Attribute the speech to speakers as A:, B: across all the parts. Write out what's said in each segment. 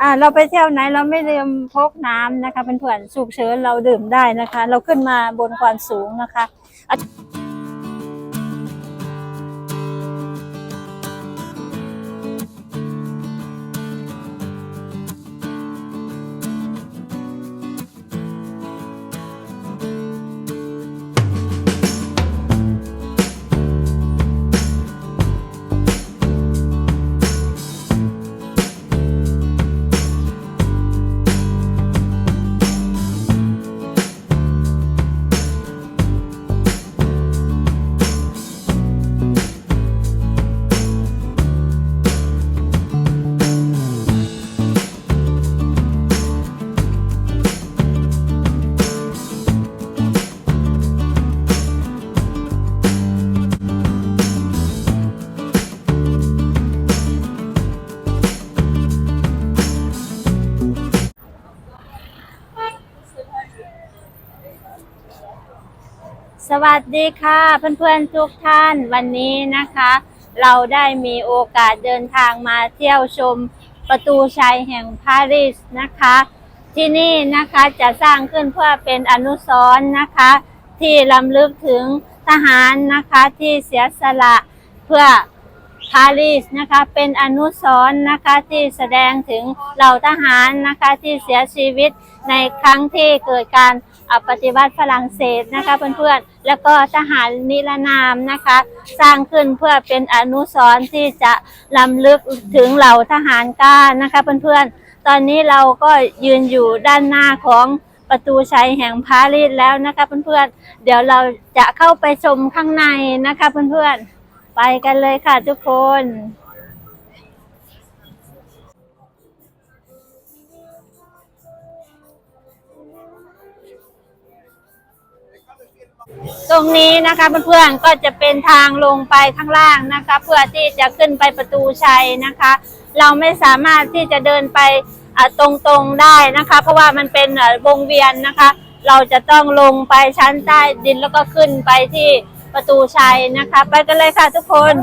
A: อ่าเราไปเที่ยวไหนเราไม่ลืมพกน้ำนะคะเพื่อนๆฉุกเฉินเราดื่มได้นะคะ เราขึ้นมาบนความสูงนะคะ สวัสดีค่ะเพื่อนๆทุกท่านวันนี้นะคะ เราได้มีโอกาสเดินทางมาเที่ยวชมประตูชัยแห่งปารีสนะคะ ที่นี่นะคะจะสร้างขึ้นเพื่อเป็นอนุสรณ์นะคะ ที่ลำลึกถึงทหารนะคะที่เสียสละเพื่อปารีสนะคะเป็นอนุสรณ์นะคะที่แสดงถึงเหล่าทหารนะคะที่เสียชีวิตในครั้งที่เกิดการ ปฏิวัติฝรั่งเศสนะคะเพื่อนๆ แล้วก็ทหารนิรนามนะคะ สร้างขึ้นเพื่อเป็นอนุสรณ์ที่จะลำลึกถึงเหล่าทหารกล้านะคะเพื่อนๆ ตอนนี้เราก็ยืนอยู่ด้านหน้าของประตูชัยแห่งปารีสแล้วนะคะเพื่อนๆ เดี๋ยวเราจะเข้าไปชมข้างในนะคะเพื่อนๆ ไปกันเลยค่ะทุกคน ตรงนี้นะคะเพื่อนๆก็จะเป็นทางลงไปข้างล่างนะคะ เพื่อที่จะขึ้นไปประตูชัยนะคะ เราไม่สามารถที่จะเดินไปตรงๆได้นะคะ เพราะว่ามันเป็นวงเวียนนะคะ เราจะต้องลงไปชั้นใต้ดินแล้วก็ขึ้นไปที่ประตูชัยนะคะ ไปกันเลยค่ะทุกคน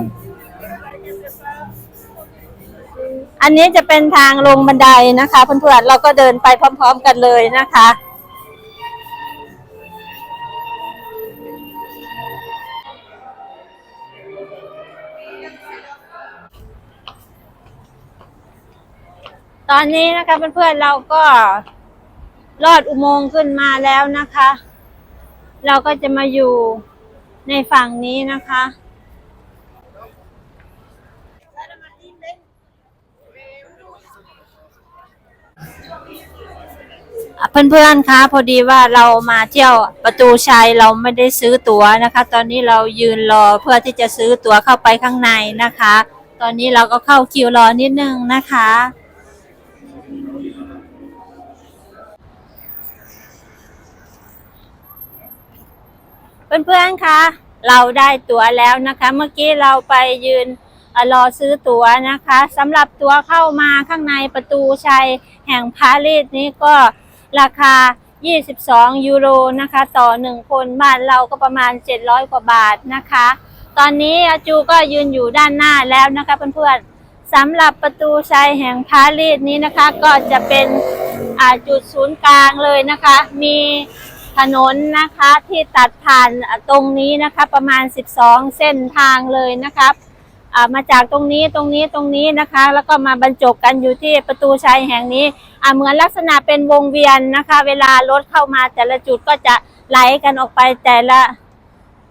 A: อันนี้จะเป็นทางลงบันไดนะคะเพื่อนๆเราก็เดินไปพร้อม ๆ กันเลยนะคะ ตอนนี้นะคะเพื่อนๆเราก็ลอดอุโมงค์ขึ้นมาแล้วนะคะ เราก็จะมาอยู่ในฝั่งนี้นะคะ เพื่อนๆคะพอดีว่าเรามาเที่ยวประตูชัยเราไม่ได้ซื้อตั๋วนะคะ ตอนนี้เรายืนรอเพื่อที่จะซื้อตั๋วเข้าไปข้างในนะคะ ตอนนี้เราก็เข้าคิวรอนิดนึงนะคะ เพื่อนๆคะเราได้ตั๋วแล้วนะคะ เมื่อกี้เราไปยืนรอซื้อตั๋วนะคะสำหรับตั๋วเข้ามาข้างในประตูชัยแห่งปารีสนี้ก็ราคา 22 ยูโรนะคะ ต่อ 1 คนบ้านเราก็ประมาณ 700 กว่าบาทนะคะ ตอนนี้อาจูก็ยืนอยู่ด้านหน้าแล้วนะคะเพื่อนๆสำหรับประตูชัยแห่งปารีสนี้นะคะ ก็จะเป็นจุดศูนย์กลางเลยนะคะ มี ถนนนะคะที่ตัดผ่านตรงนี้นะคะประมาณ 12 เส้นทางเลยนะครับมาจากตรงนี้ตรงนี้ตรงนี้นะคะ แล้วก็มาบรรจบกันอยู่ที่ประตูชัยแห่งนี้เหมือนลักษณะเป็นวงเวียนนะคะ เวลารถเข้ามาแต่ละจุดก็จะไหลกันออกไปแต่ละ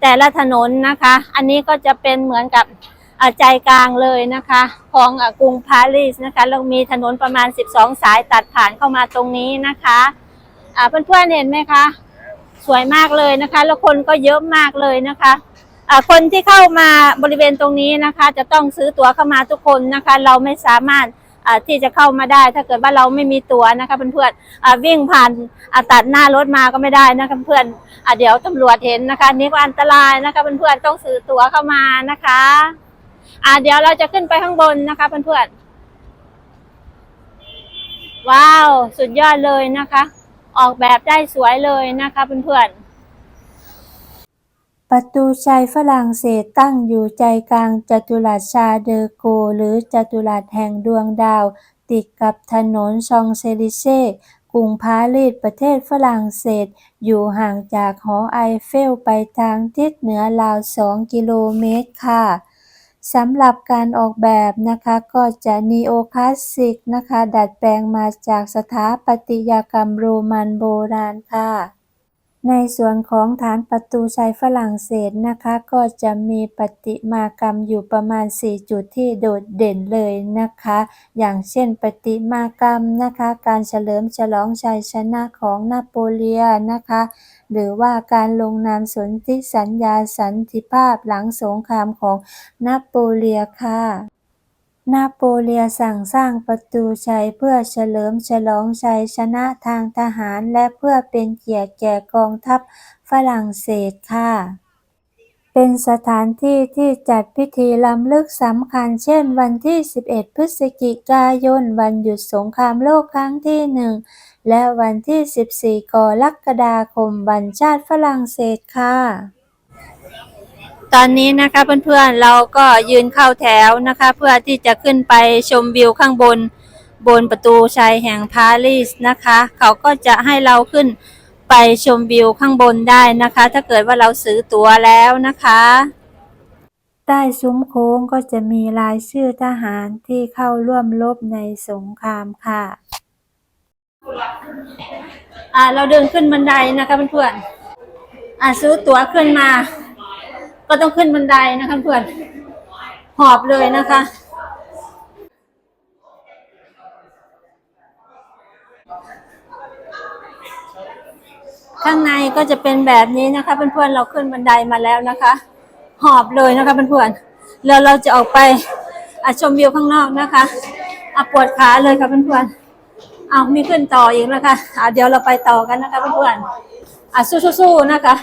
A: แต่ละถนนนะคะ อันนี้ก็จะเป็นเหมือนกับใจกลางเลยนะคะ ของกรุงปารีสนะคะแล้วมีถนนประมาณ 12 สายตัดผ่านเข้ามาตรงนี้นะคะเพื่อนๆเห็นไหมคะ สวยมากเลยนะคะ แล้วคนก็เยอะมากเลยนะคะคนที่เข้ามาบริเวณตรงนี้นะคะ จะต้องซื้อตั๋วเข้ามาทุกคนนะคะ เราไม่สามารถที่จะเข้ามาได้ ถ้าเกิดว่าเราไม่มีตั๋วนะคะเพื่อนๆวิ่งผ่านอ่าตัดหน้ารถมาก็ไม่ได้นะคะเพื่อนเดี๋ยวตำรวจเห็นนะคะนี่ก็อันตรายนะคะเพื่อนๆต้องซื้อตั๋วเข้ามานะคะเดี๋ยวเราจะขึ้นไปข้างบนนะคะเพื่อนๆว้าว สุดยอดเลยนะคะ ออกแบบได้สวยเลยนะคะเพื่อนๆ ประตูชัยฝรั่งเศสตั้งอยู่ใจกลางจัตุรัสชาเดอโก หรือจัตุรัสแห่งดวงดาว
B: ติดกับถนนชองเซลิเช่กรุงปารีสประเทศฝรั่งเศส อยู่ห่างจากหอไอเฟลไปทางทิศเหนือราว 2 กิโลเมตรค่ะ สำหรับการออกแบบนะคะก็จะนีโอคลาสสิกนะคะ ดัดแปลงมาจากสถาปัตยกรรมโรมันโบราณค่ะ ในส่วนของฐานประตูชัยฝรั่งเศสนะคะ ก็จะมีประติมากรรมอยู่ประมาณ 4 จุดที่โดดเด่นเลยนะคะ อย่างเช่นประติมากรรมนะคะ การเฉลิมฉลองชัยชนะของนโปเลียนนะคะ หรือว่าการลงนามสนธิสัญญาสันติภาพหลังสงครามของนโปเลียค่ะ นาโปเลียสั่งสร้างประตูชัยเพื่อเฉลิมฉลองชัยชนะทางทหารและเพื่อเป็นเกียรติแก่กองทัพฝรั่งเศสค่ะ เป็นสถานที่ที่จัดพิธีล้ำลึกสำคัญเช่นวันที่ 11 พฤศจิกายน วันหยุดสงครามโลกครั้งที่หนึ่งและวันที่ 14 กรกฎาคมวันชาติฝรั่งเศสค่ะ
A: ตอนนี้นะคะเพื่อนๆเราก็ยืนเข้าแถวนะคะ เพื่อที่จะขึ้นไปชมวิวข้างบน บนประตูชัยแห่งปารีสนะคะ เขาก็จะให้เราขึ้นไปชมวิวข้างบนได้นะคะ ถ้าเกิดว่าเราซื้อตั๋วแล้วนะคะ
B: ใต้ซุ้มโค้งก็จะมีรายชื่อทหารที่เข้าร่วมรบในสงครามค่ะ
A: อ่าเราเดินขึ้นบันไดนะคะเพื่อนๆอ่าซื้อตั๋วขึ้นมา ก็ต้องขึ้นบันไดนะคะเพื่อนหอบเลยนะคะ ข้างในก็จะเป็นแบบนี้นะคะเพื่อนๆเราขึ้นบันไดมาแล้วนะคะ หอบเลยนะคะเพื่อนๆแล้วเราจะออกไปอะชมวิวข้างนอกนะคะอะปวดขาเลยค่ะเพื่อนๆเอามีขึ้นต่ออีกนะคะอะเดี๋ยวเราไปต่อกันนะคะเพื่อนๆอะสู้ๆนะคะ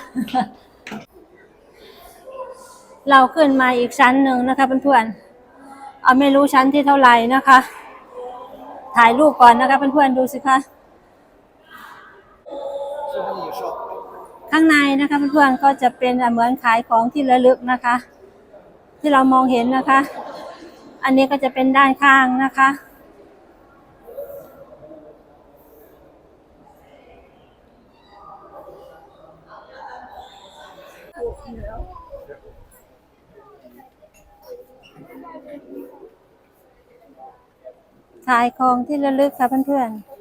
A: เราขึ้นมาอีกชั้นหนึ่งนะคะเพื่อนๆเอาไม่รู้ชั้นที่เท่าไหร่นะคะ ถ่ายรูปก่อนนะคะเพื่อนๆดูสิคะข้างในนะคะเพื่อนๆก็จะเป็นเหมือนขายของที่ระลึกนะคะ ที่เรามองเห็นนะคะ อันนี้ก็จะเป็นด้านข้างนะคะ ขายของที่ระลึกค่ะเพื่อนๆ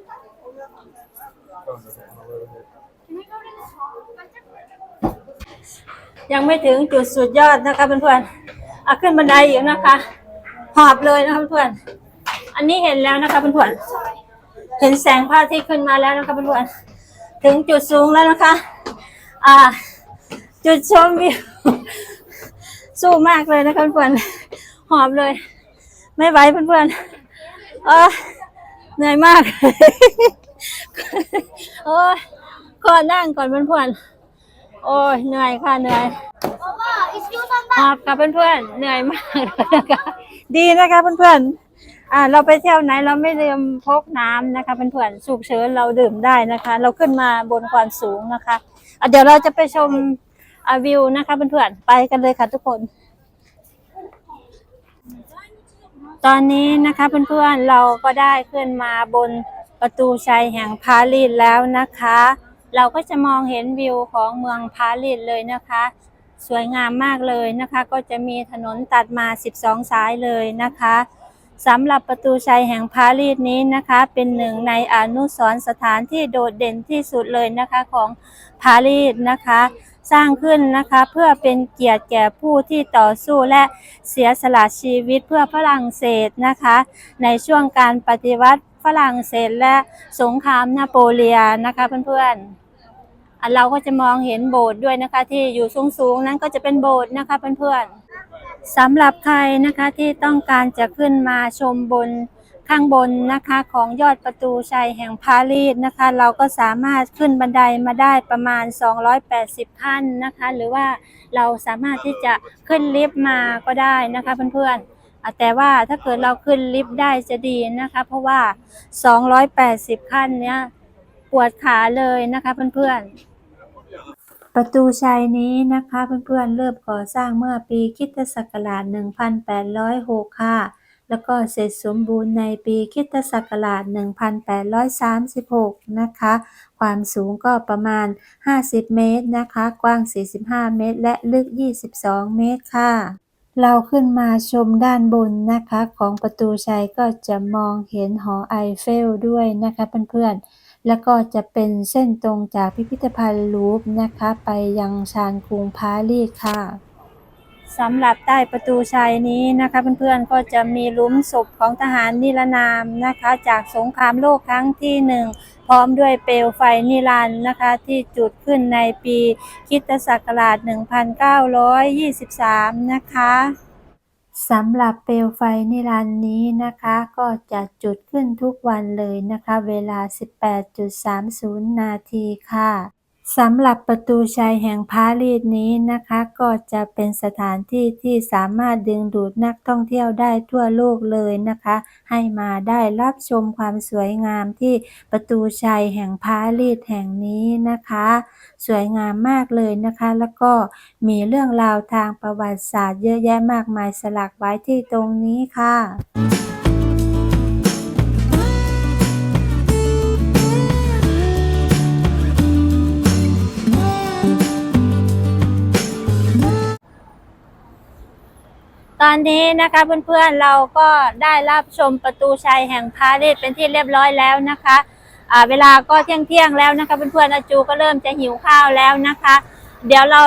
A: ยังไม่ถึงจุดสุดยอดนะคะเพื่อนๆเอาขึ้นบันไดอีกนะคะ หอบเลยนะคะเพื่อนๆ อันนี้เห็นแล้วนะคะเพื่อนๆ เห็นแสงพระอาทิตย์ขึ้นมาแล้วนะคะเพื่อนๆ ถึงจุดสูงแล้วนะคะ อ่า จุดชมวิว สู้มากเลยนะคะเพื่อนๆหอบเลย ไม่ไหวเพื่อนๆเออเหนื่อยมากโอ้ยขอนั่งก่อนเพื่อนๆโอ้ยเหนื่อยค่ะเหนื่อย
C: Baba istiyorsan
A: หอบกับเพื่อนๆเหนื่อยมากเลยนะคะดีนะคะเพื่อนๆอ่าเราไปเที่ยวไหนเราไม่ลืมพกน้ำนะคะเพื่อนๆฉุกเฉินเราดื่มได้นะคะ เราขึ้นมาบนความสูงนะคะอะเดี๋ยวเราจะไปชมอ่าวิวนะคะเพื่อนๆไปกันเลยค่ะทุกคน ตอนนี้นะคะเพื่อนๆเราก็ได้ขึ้นมาบนประตูชัยแห่งปารีสแล้วนะคะ เราก็จะมองเห็นวิวของเมืองปารีสเลยนะคะ สวยงามมากเลยนะคะ ก็จะมีถนนตัดมา 12 สายเลยนะคะสำหรับประตูชัยแห่งปารีสนี้นะคะ เป็นหนึ่งในอนุสรณ์สถานที่โดดเด่นที่สุดเลยนะคะของปารีสนะคะ สร้างขึ้นนะคะ เพื่อเป็นเกียรติแก่ผู้ที่ต่อสู้และเสียสละชีวิตเพื่อฝรั่งเศสนะคะ ในช่วงการปฏิวัติฝรั่งเศสและสงครามนาโปเลียนนะคะเพื่อนๆเราก็จะมองเห็นโบสถ์ด้วยนะคะ ที่อยู่สูงๆนั้นก็จะเป็นโบสถ์นะคะเพื่อนๆสำหรับใครนะคะที่ต้องการจะขึ้นมาชมบน ข้างบนนะคะของยอดประตูชัยแห่งปารีสนะคะ เราก็สามารถขึ้นบันไดมาได้ประมาณ 280 ขั้นนะคะ หรือว่าเราสามารถที่จะขึ้นลิฟต์มาก็ได้นะคะเพื่อนๆแต่ว่าถ้าเกิดเราขึ้นลิฟต์ได้จะดีนะคะ เพราะว่า 280 ขั้นเนี้ยปวดขาเลยนะคะเพื่อนๆ
B: ประตูชัยนี้นะคะเพื่อนๆเริ่มก่อสร้างเมื่อปีคิตศักราช 1806 ค่ะ แล้วก็เสร็จสมบูรณ์ในปีคิตศักราช 1836 นะคะ ความสูงก็ประมาณ 50 เมตรนะคะ กว้าง 45 เมตร และลึก 22 เมตรค่ะ เราขึ้นมาชมด้านบนนะคะ ของประตูชัยก็จะมองเห็นหอไอเฟลด้วยนะคะเพื่อนๆแล้วก็จะเป็นเส้นตรงจากพิพิธภัณฑ์ลูฟนะคะ ไปยังชานกรุงปารีสค่ะ
A: สำหรับใต้ประตูชัยนี้นะคะ เพื่อนๆก็จะมีหลุมศพของทหารนิรนามนะคะ จากสงครามโลกครั้งที่หนึ่งพร้อมด้วยเปลวไฟนิรันดร์นะคะ ที่จุดขึ้นในปีคิตศักราช 1923 นะคะ
B: สำหรับเปลวไฟนิรันดร์นี้นะคะ ก็จะจุดขึ้นทุกวันเลยนะคะ เวลา 18.30 นาทีค่ะ สำหรับประตูชัยแห่งปารีสนี้นะคะ ก็จะเป็นสถานที่ที่สามารถดึงดูดนักท่องเที่ยวได้ทั่วโลกเลยนะคะ ให้มาได้รับชมความสวยงามที่ประตูชัยแห่งปารีสแห่งนี้นะคะ สวยงามมากเลยนะคะ แล้วก็มีเรื่องราวทางประวัติศาสตร์เยอะแยะมากมายสลักไว้ที่ตรงนี้ค่ะ
A: ตอนนี้นะคะเพื่อนๆเราก็ได้รับชมประตูชัยแห่งปารีสเป็นที่เรียบร้อยแล้วนะคะเวลาก็เที่ยงเที่ยงแล้วนะคะเพื่อนๆอาจูก็เริ่มจะหิวข้าวแล้วนะคะ เดี๋ยวเรา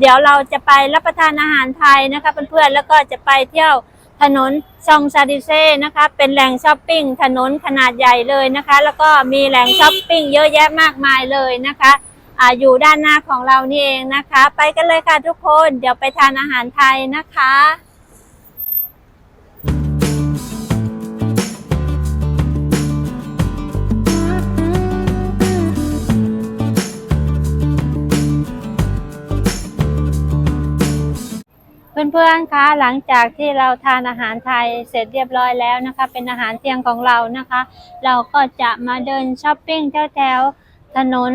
A: เดี๋ยวเราจะไปรับประทานอาหารไทยนะคะเพื่อนๆแล้วก็จะไปเที่ยวถนนซองซาดิเซ่นะคะเป็นแหล่งช้อปปิ้งถนนขนาดใหญ่เลยนะคะ แล้วก็มีแหล่งช้อปปิ้งเยอะแยะมากมายเลยนะคะอ่าอยู่ด้านหน้าของเรานี่เองนะคะ ไปกันเลยค่ะทุกคนเดี๋ยวไปทานอาหารไทยนะคะ เพื่อนๆคะหลังจากที่เราทานอาหารไทยเสร็จเรียบร้อยแล้วนะคะ เป็นอาหารเที่ยงของเรานะคะ เราก็จะมาเดินช้อปปิ้งแถวๆถนน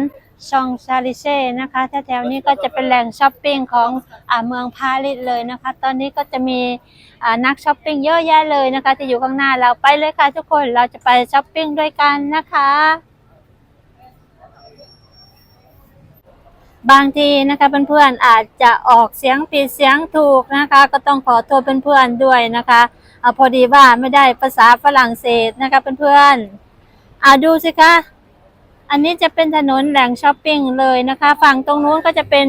A: ชองซาลิเซ่นะคะแถวๆนี้ก็จะเป็นแหล่งช้อปปิ้งของอ่าเมืองปารีสเลยนะคะ ตอนนี้ก็จะมีอ่านักช้อปปิ้งเยอะแยะเลยนะคะที่อยู่ข้างหน้าเราไปเลยค่ะทุกคนเราจะไปช้อปปิ้งด้วยกันนะคะ บางทีนะคะเพื่อนๆอาจจะออกเสียงผิดเสียงถูกนะคะ ก็ต้องขอโทษเพื่อนๆด้วยนะคะอะพอดีว่าไม่ได้ภาษาฝรั่งเศสนะคะเพื่อนๆอาดูสิคะอันนี้จะเป็นถนนแหล่งช้อปปิ้งเลยนะคะ ฝั่งตรงนู้นก็จะเป็น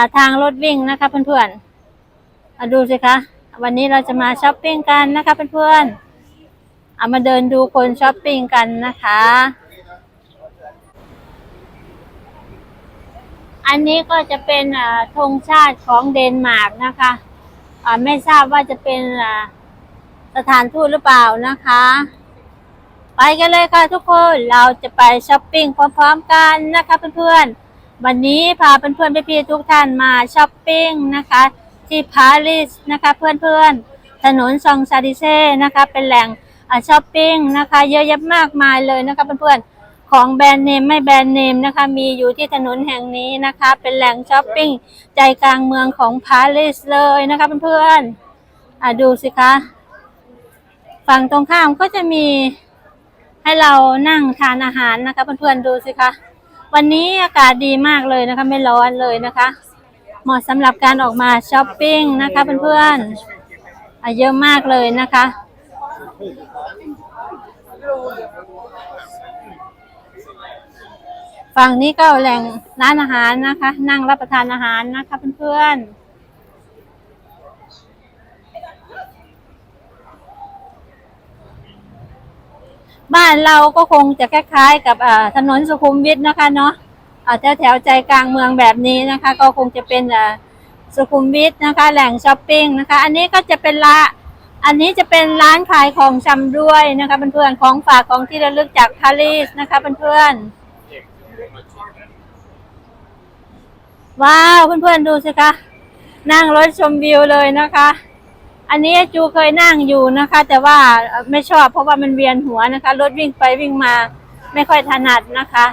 A: าทางรถวิ่งนะคะเพื่อนๆอาดูสิคะวันนี้เราจะมาช้อปปิ้งกันนะคะเพื่อนๆเอามาเดินดูคนช้อปปิ้งกันนะคะ อันนี้ก็จะเป็นธงชาติของเดนมาร์กนะคะไม่ทราบว่าจะเป็นสถานทูตหรือเปล่านะคะ ไปกันเลยค่ะทุกคนเราจะไปช้อปปิ้งพร้อมๆกันนะคะเพื่อนๆวันนี้พาเพื่อนๆพี่ๆทุกท่านมาช้อปปิ้งนะคะ ที่ปารีสนะคะเพื่อนๆถนนซองซาดิเซ่นะคะ เป็นแหล่งช้อปปิ้งนะคะ เยอะแยะมากมายเลยนะคะเพื่อนๆ ของแบรนด์เนมไม่แบรนด์เนมนะคะ มีอยู่ที่ถนนแห่งนี้นะคะ เป็นแหล่งช้อปปิ้งใจกลางเมืองของปารีสเลยนะคะเพื่อนๆอะดูสิคะ ฝั่งตรงข้ามก็จะมีให้เรานั่งทานอาหารนะคะเพื่อนๆดูสิคะวันนี้อากาศดีมากเลยนะคะ ไม่ร้อนเลยนะคะ เหมาะสำหรับการออกมาช้อปปิ้งนะคะเพื่อนๆเยอะมากเลยนะคะ ฝั่งนี้ก็แหล่งร้านอาหารนะคะ นั่งรับประทานอาหารนะคะเพื่อนๆบ้านเราก็คงจะคล้ายๆ กับถนนสุขุมวิทนะคะเนาะแถวแถวใจกลางเมืองแบบนี้นะคะ ก็คงจะเป็นสุขุมวิทนะคะ แหล่งช้อปปิ้งนะคะ อันนี้ก็จะเป็นละอันนี้จะเป็นร้านขายของชำด้วยนะคะเพื่อนๆของฝากของที่ระลึกจากปารีสนะคะเพื่อนๆ ว้าวเพื่อนๆดูสิคะนั่งรถชมวิวเลยนะคะ อันนี้จูเคยนั่งอยู่นะคะ แต่ว่าไม่ชอบเพราะว่ามันเวียนหัวนะคะ รถวิ่งไปวิ่งมาไม่ค่อยถนัดนะคะ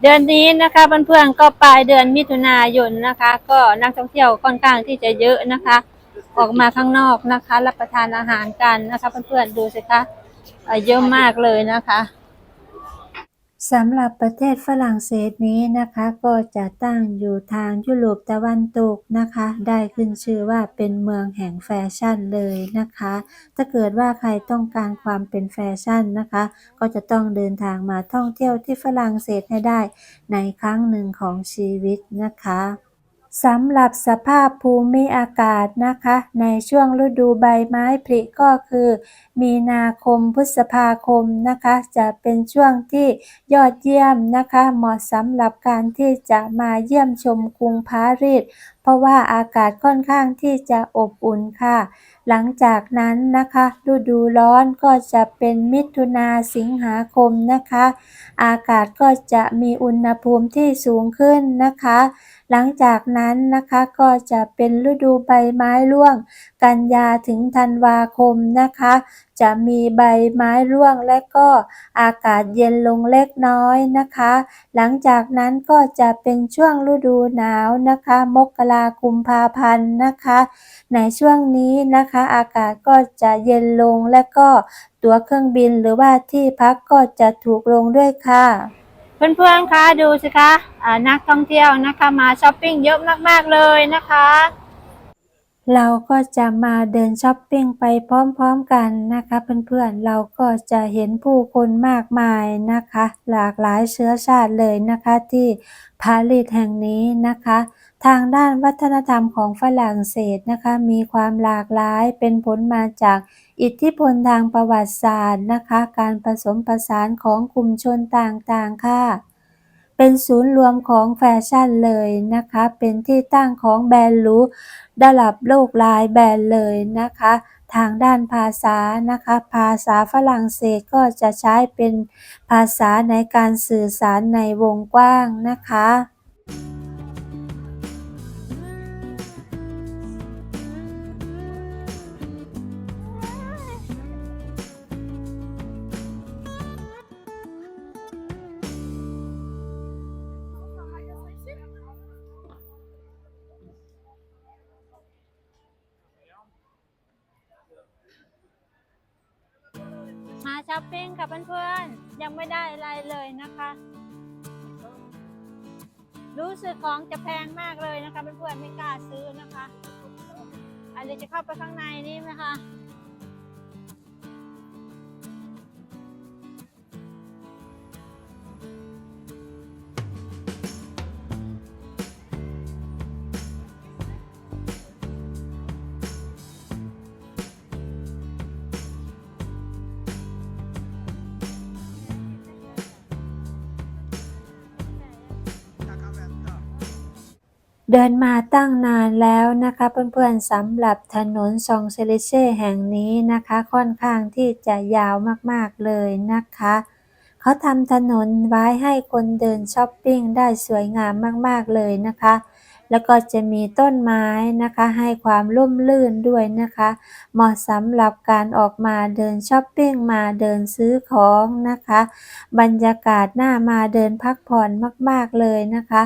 A: เดือนนี้นะคะเพื่อนๆก็ปลายเดือนมิถุนายนนะคะ ก็นักท่องเที่ยวค่อนข้างที่จะเยอะนะคะ ออกมาข้างนอกนะคะ รับประทานอาหารกันนะคะเพื่อนๆดูสิคะเยอะมากเลยนะคะ
B: สำหรับประเทศฝรั่งเศสนี้นะคะ ก็จะตั้งอยู่ทางยุโรปตะวันตกนะคะ ได้ขึ้นชื่อว่าเป็นเมืองแห่งแฟชั่นเลยนะคะ ถ้าเกิดว่าใครต้องการความเป็นแฟชั่นนะคะ ก็จะต้องเดินทางมาท่องเที่ยวที่ฝรั่งเศสให้ได้ในครั้งหนึ่งของชีวิตนะคะ สำหรับสภาพภูมิอากาศนะคะ ในช่วงฤดูใบไม้ผลิก็คือ มีนาคมพฤษภาคมนะคะ จะเป็นช่วงที่ยอดเยี่ยมนะคะ เหมาะสำหรับการที่จะมาเยี่ยมชมกรุงปารีสเพราะว่าอากาศค่อนข้างที่จะอบอุ่นค่ะ หลังจากนั้นนะคะฤดูร้อนก็จะเป็นมิถุนาสิงหาคมนะคะ อากาศก็จะมีอุณหภูมิที่สูงขึ้นนะคะ หลังจากนั้นนะคะก็จะเป็นฤดูใบไม้ร่วง กันยาถึงธันวาคมนะคะ จะมีใบไม้ร่วงและก็อากาศเย็นลงเล็กน้อยนะคะ หลังจากนั้นก็จะเป็นช่วงฤดูหนาวนะคะ มกรากุมภาพันธ์นะคะ ในช่วงนี้นะคะ อากาศก็จะเย็นลงและก็ตั๋วเครื่องบินหรือว่าที่พักก็จะถูกลงด้วยค่ะ
A: เพื่อนๆคะดูสิคะนักท่องเที่ยวนะคะมาช้อปปิ้งเยอะมากๆเลยนะคะ
B: เราก็จะมาเดินช้อปปิ้งไปพร้อมๆกันนะคะเพื่อนๆเราก็จะเห็นผู้คนมากมายนะคะ หลากหลายเชื้อชาติเลยนะคะที่ปารีสแห่งนี้นะคะ ทางด้านวัฒนธรรมของฝรั่งเศสนะคะ มีความหลากหลายเป็นผลมาจากอิทธิพลทางประวัติศาสตร์นะคะ การผสมผสานของกลุ่มชนต่างๆ ค่ะ เป็นศูนย์รวมของแฟชั่นเลยนะคะ เป็นที่ตั้งของแบรนด์หรูระดับโลกหลายแบรนด์เลยนะคะ ทางด้านภาษานะคะ ภาษาฝรั่งเศสก็จะใช้เป็นภาษาในการสื่อสารในวงกว้างนะคะ
A: ค่ะเพื่อนๆ ยังไม่ได้อะไรเลยนะคะ รู้สึกของจะแพงมากเลยนะคะเพื่อนๆ ไม่กล้าซื้อนะคะอันนี้จะเข้าไปข้างในนี่นะคะ
B: เดินมาตั้งนานแล้วนะคะเพื่อนๆสำหรับถนนซองเซลิเช่แห่งนี้นะคะค่อนข้างที่จะยาวมากๆเลยนะคะเขาทำถนนไว้ให้คนเดินช้อปปิ้งได้สวยงามมากๆเลยนะคะ แล้วก็จะมีต้นไม้นะคะ ให้ความร่มรื่นด้วยนะคะ เหมาะสำหรับการออกมาเดินช้อปปิ้งมาเดินซื้อของนะคะ บรรยากาศน่ามาเดินพักผ่อนมาก ๆ เลยนะคะ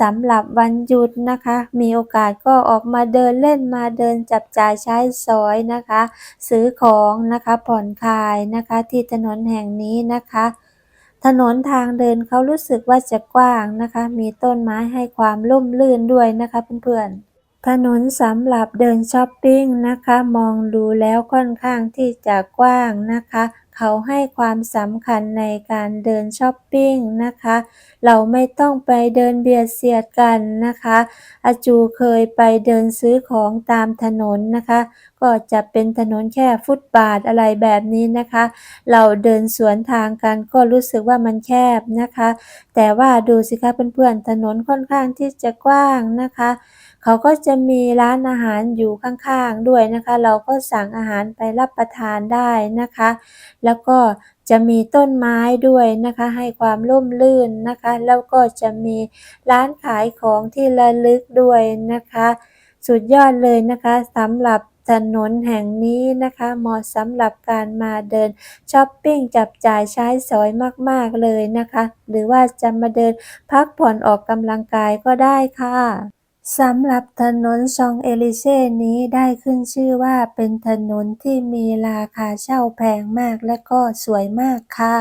B: สำหรับวันหยุดนะคะ มีโอกาสก็ออกมาเดินเล่นมาเดินจับจ่ายใช้สอยนะคะ ซื้อของนะคะผ่อนคลายนะคะที่ถนนแห่งนี้นะคะ ถนนทางเดินเขารู้สึกว่าจะกว้างนะคะ มีต้นไม้ให้ความร่มรื่นด้วยนะคะเพื่อนๆ ถนนสำหรับเดินช้อปปิ้งนะคะ มองดูแล้วค่อนข้างที่จะกว้างนะคะ เขาให้ความสำคัญในการเดินช้อปปิ้งนะคะ เราไม่ต้องไปเดินเบียดเสียดกันนะคะ อาจูเคยไปเดินซื้อของตามถนนนะคะ ก็จะเป็นถนนแค่ฟุตบาทอะไรแบบนี้นะคะ เราเดินสวนทางกันก็รู้สึกว่ามันแคบนะคะ แต่ว่าดูสิคะเพื่อนๆถนนค่อนข้างที่จะกว้างนะคะ เขาก็จะมีร้านอาหารอยู่ข้างๆด้วยนะคะ เราก็สั่งอาหารไปรับประทานได้นะคะ แล้วก็จะมีต้นไม้ด้วยนะคะ ให้ความร่มรื่นนะคะ แล้วก็จะมีร้านขายของที่ระลึกด้วยนะคะ สุดยอดเลยนะคะสำหรับถนนแห่งนี้นะคะเหมาะสำหรับการมาเดินช้อปปิ้งจับจ่ายใช้สอยมาก ๆ เลยนะคะ หรือว่าจะมาเดินพักผ่อนออกกำลังกายก็ได้ค่ะ สำหรับถนนซองเอลิเซ่นี้ได้ขึ้นชื่อว่าเป็นถนนที่มีราคาเช่าแพงมากและก็สวยมากค่ะ